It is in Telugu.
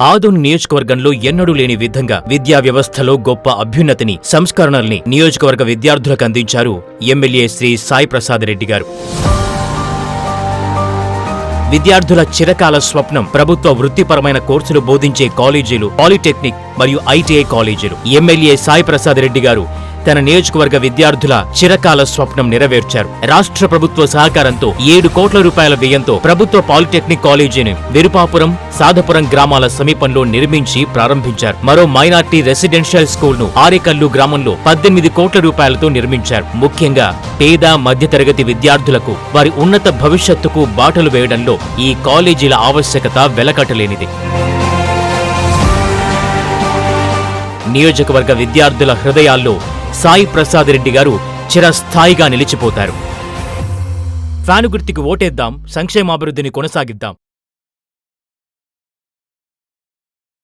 ఆదోన్ నియోజకవర్గంలో ఎన్నడూ లేని విధంగా విద్యా వ్యవస్థలో గొప్ప అభ్యున్నతిని సంస్కరణల్ని నియోజకవర్గ విద్యార్థులకు అందించారు ఎమ్మెల్యే శ్రీ సాయి ప్రసాద్ రెడ్డి గారు. విద్యార్థుల చిరకాల స్వప్నం ప్రభుత్వ వృత్తిపరమైన కోర్సులు బోధించే కాలేజీలు పాలిటెక్నిక్ మరియు ఐటీఐ కాలేజీలు. ఎమ్మెల్యే సాయి ప్రసాద్ రెడ్డి గారు తన నియోజకవర్గ విద్యార్థుల చిరకాల స్వప్నం నెరవేర్చారు. రాష్ట్ర ప్రభుత్వ సహకారంతో ఏడు కోట్ల రూపాయల వ్యయంతో ప్రభుత్వ పాలిటెక్నిక్ కాలేజీని విరుపాపురం సాధపురం గ్రామాల సమీపంలో నిర్మించి ప్రారంభించారు. మరో మైనార్టీ రెసిడెన్షియల్ స్కూల్ను ఆరేకల్లు గ్రామంలో పద్దెనిమిది కోట్ల రూపాయలతో నిర్మించారు. ముఖ్యంగా పేద మధ్యతరగతి విద్యార్థులకు వారి ఉన్నత భవిష్యత్తుకు బాటలు వేయడంలో ఈ కాలేజీల ఆవశ్యకత వెలకట్టలేనిది. నియోజకవర్గ విద్యార్థుల హృదయాల్లో సాయి ప్రసాద్ రెడ్డి గారు చిరస్థాయిగా నిలిచిపోతారు. ఫ్యాను గుర్తుకు ఓటేద్దాం సంక్షేమాభివృద్ధిని కొనసాగిద్దాం.